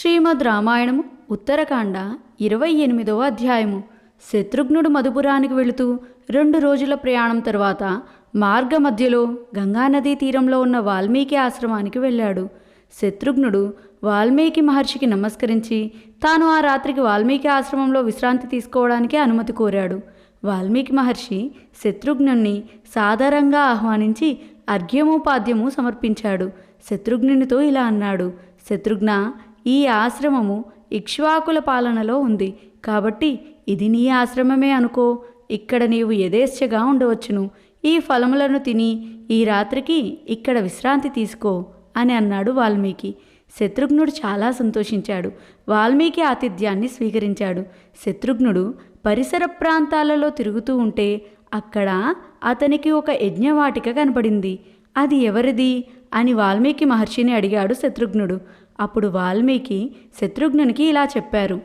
శ్రీమద్ రామాయణము ఉత్తరకాండ ఇరవై ఎనిమిదవ అధ్యాయము. శత్రుఘ్నుడు మధుపురానికి వెళుతూ రెండు రోజుల ప్రయాణం తరువాత మార్గ మధ్యలో గంగానదీ తీరంలో ఉన్న వాల్మీకి ఆశ్రమానికి వెళ్ళాడు. శత్రుఘ్నుడు వాల్మీకి మహర్షికి నమస్కరించి తాను ఆ రాత్రికి వాల్మీకి ఆశ్రమంలో విశ్రాంతి తీసుకోవడానికి అనుమతి కోరాడు. వాల్మీకి మహర్షి శత్రుఘ్నుణ్ణి సాదరంగా ఆహ్వానించి అర్ఘ్యమోపాద్యము సమర్పించాడు. శత్రుఘ్నునితో ఇలా అన్నాడు శత్రుఘ్న ఈ ఆశ్రమము ఇక్ష్వాకుల పాలనలో ఉంది. కాబట్టి ఇది నీ ఆశ్రమమే అనుకో. ఇక్కడ నీవు యథేచ్ఛగా ఉండవచ్చును. ఈ ఫలములను తిని ఈ రాత్రికి ఇక్కడ విశ్రాంతి తీసుకో అని అన్నాడు వాల్మీకి. శత్రుఘ్నుడు చాలా సంతోషించాడు. వాల్మీకి ఆతిథ్యాన్ని స్వీకరించాడు. శత్రుఘ్నుడు పరిసర ప్రాంతాలలో తిరుగుతూ ఉంటే అక్కడ అతనికి ఒక యజ్ఞవాటిక కనపడింది. అది ఎవరిది? అని వాల్మీకి మహర్షిని అడిగాడు శత్రుఘ్నుడు. అప్పుడు వాల్మీకి శత్రుఘ్నునికి ఇలా చెప్పారు.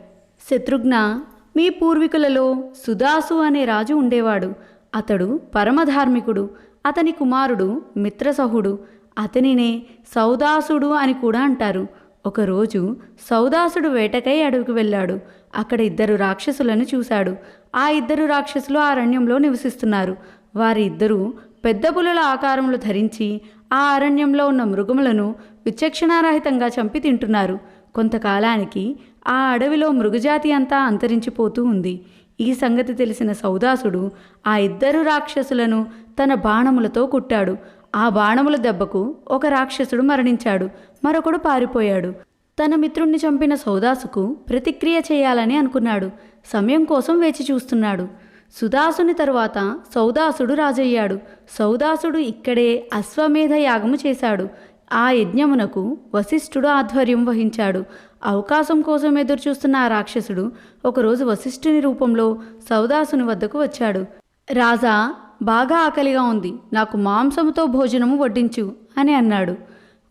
శత్రుఘ్న మీ పూర్వీకులలో సుదాసు అనే రాజు ఉండేవాడు. అతడు పరమధార్మికుడు. అతని కుమారుడు మిత్రసహుడు. అతనినే సౌదాసుడు అని కూడా అంటారు. ఒకరోజు సౌదాసుడు వేటకై అడవికి వెళ్ళాడు. అక్కడ ఇద్దరు రాక్షసులను చూశాడు. ఆ ఇద్దరు రాక్షసులు అరణ్యంలో నివసిస్తున్నారు. వారి ఇద్దరు పెద్ద పులుల ఆకారములు ధరించి ఆ అరణ్యంలో ఉన్న మృగములను విచక్షణారహితంగా చంపి తింటున్నారు. కొంతకాలానికి ఆ అడవిలో మృగజాతి అంతా అంతరించిపోతూ ఉంది. ఈ సంగతి తెలిసిన సౌదాసుడు ఆ ఇద్దరు రాక్షసులను తన బాణములతో కుట్టాడు. ఆ బాణముల దెబ్బకు ఒక రాక్షసుడు మరణించాడు. మరొకడు పారిపోయాడు. తన మిత్రుణ్ణి చంపిన సౌదాసుకు ప్రతిక్రియ చేయాలని అనుకున్నాడు. సమయం కోసం వేచి చూస్తున్నాడు. సుదాసుని తరువాత సౌదాసుడు రాజయ్యాడు. సౌదాసుడు ఇక్కడే అశ్వమేధ యాగము చేశాడు. ఆ యజ్ఞమునకు వశిష్ఠుడు ఆధ్వర్యం వహించాడు. అవకాశం కోసం ఎదురుచూస్తున్న ఆ రాక్షసుడు ఒకరోజు వశిష్ఠుని రూపంలో సౌదాసుని వద్దకు వచ్చాడు. రాజా బాగా ఆకలిగా ఉంది. నాకు మాంసముతో భోజనము వడ్డించు అని అన్నాడు.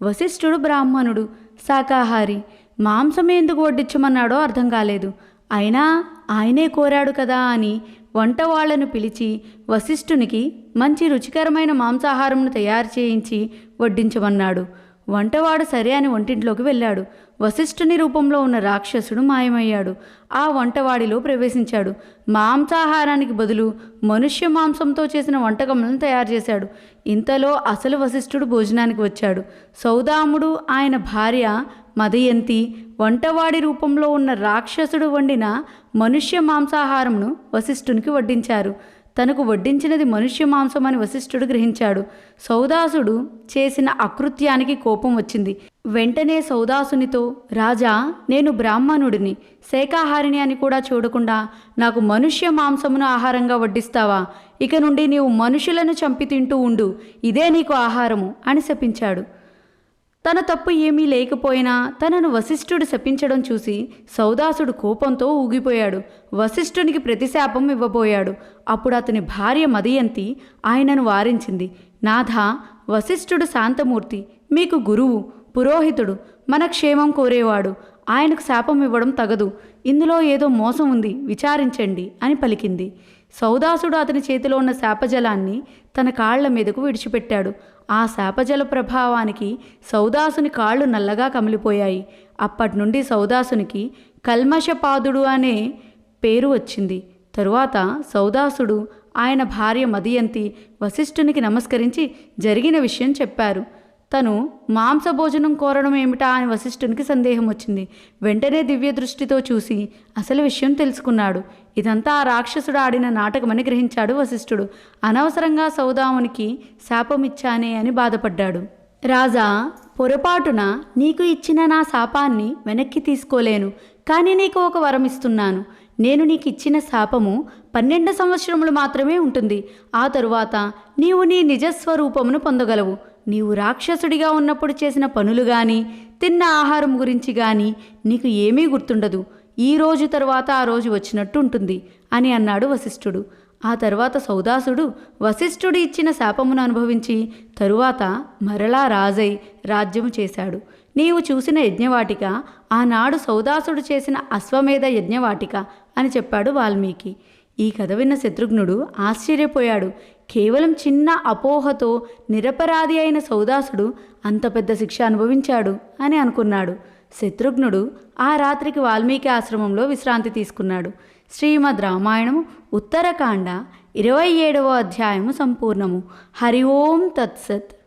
వశిష్ఠుడు బ్రాహ్మణుడు శాకాహారి మాంసమే ఎందుకు వడ్డించమన్నాడో అర్థం కాలేదు. అయినా ఆయనే కోరాడు కదా అని వంటవాళ్ళను పిలిచి వశిష్ఠునికి మంచి రుచికరమైన మాంసాహారంను తయారు చేయించి వడ్డించమన్నాడు. వంటవాడు సరే అని వంటింట్లోకి వెళ్ళాడు. వశిష్ఠుని రూపంలో ఉన్న రాక్షసుడు మాయమయ్యాడు. ఆ వంటవాడిలో ప్రవేశించాడు. మాంసాహారానికి బదులు మనుష్య మాంసంతో చేసిన వంటకములను తయారు చేశాడు. ఇంతలో అసలు వశిష్ఠుడు భోజనానికి వచ్చాడు. సౌదాముడు ఆయన భార్య మదయంతి వంటవాడి రూపంలో ఉన్న రాక్షసుడు వండిన మనుష్య మాంసాహారంను వశిష్ఠునికి వడ్డించారు. తనకు వడ్డించినది మనుష్య మాంసం అని వశిష్ఠుడు గ్రహించాడు. సౌదాసుడు చేసిన అకృత్యానికి కోపం వచ్చింది. వెంటనే సౌదాసునితో రాజా నేను బ్రాహ్మణుడిని శాకాహారిని అని కూడా చూడకుండా నాకు మనుష్య మాంసమును ఆహారంగా వడ్డిస్తావా? ఇక నుండి నీవు మనుషులను చంపి తింటూ ఉండు. ఇదే నీకు ఆహారము అని శపించాడు. తన తప్పు ఏమీ లేకపోయినా తనను వశిష్ఠుడు శపించడం చూసి సౌదాసుడు కోపంతో ఊగిపోయాడు. వశిష్ఠునికి ప్రతిశాపం ఇవ్వబోయాడు. అప్పుడు అతని భార్య మదయంతి ఆయనను వారించింది. నాథ వశిష్ఠుడు శాంతమూర్తి మీకు గురువు పురోహితుడు మన క్షేమం కోరేవాడు. ఆయనకు శాపం ఇవ్వడం తగదు. ఇందులో ఏదో మోసం ఉంది విచారించండి అని పలికింది. సౌదాసుడు అతని చేతిలో ఉన్న శాపజలాన్ని తన కాళ్ళ మీదకు విడిచిపెట్టాడు. ఆ శాపజల ప్రభావానికి సౌదాసుని కాళ్ళు నల్లగా కమిలిపోయాయి. అప్పటి నుండి సౌదాసునికి కల్మషపాదుడు అనే పేరు వచ్చింది. తరువాత సౌదాసుడు ఆయన భార్య మదియంతి వశిష్ఠునికి నమస్కరించి జరిగిన విషయం చెప్పారు. తను మాంసభోజనం కోరడం ఏమిటా అని వశిష్ఠునికి సందేహం వచ్చింది. వెంటనే దివ్య దృష్టితో చూసి అసలు విషయం తెలుసుకున్నాడు. ఇదంతా ఆ రాక్షసుడు ఆడిన నాటకమని గ్రహించాడు వశిష్ఠుడు. అనవసరంగా సౌదామునికి శాపమిచ్చానే అని బాధపడ్డాడు. రాజా పొరపాటున నీకు ఇచ్చిన నా శాపాన్ని వెనక్కి తీసుకోలేను. కానీ నీకు ఒక వరం ఇస్తున్నాను. నేను నీకు ఇచ్చిన శాపము పన్నెండు సంవత్సరములు మాత్రమే ఉంటుంది. ఆ తరువాత నీవు నీ నిజస్వరూపమును పొందగలవు. నీవు రాక్షసుడిగా ఉన్నప్పుడు చేసిన పనులు గాని తిన్న ఆహారం గురించి గాని నీకు ఏమీ గుర్తుండదు. ఈ రోజు తర్వాత ఆ రోజు వచ్చినట్టు ఉంటుంది అని అన్నాడు వశిష్ఠుడు. ఆ తర్వాత సౌదాసుడు వశిష్ఠుడు ఇచ్చిన శాపమును అనుభవించి తరువాత మరలా రాజై రాజ్యము చేశాడు. నీవు చూసిన యజ్ఞవాటిక ఆనాడు సౌదాసుడు చేసిన అశ్వమేధ యజ్ఞవాటిక అని చెప్పాడు వాల్మీకి. ఈ కథ విన్న శత్రుఘ్నుడు ఆశ్చర్యపోయాడు. కేవలం చిన్న అపోహతో నిరపరాధి అయిన సౌదాసుడు అంత పెద్ద శిక్ష అనుభవించాడు అని అనుకున్నాడు. శత్రుఘ్నుడు ఆ రాత్రికి వాల్మీకి ఆశ్రమంలో విశ్రాంతి తీసుకున్నాడు. శ్రీమద్ రామాయణము ఉత్తరకాండ ఇరవై ఏడవ అధ్యాయము సంపూర్ణము. హరి ఓం తత్సత్.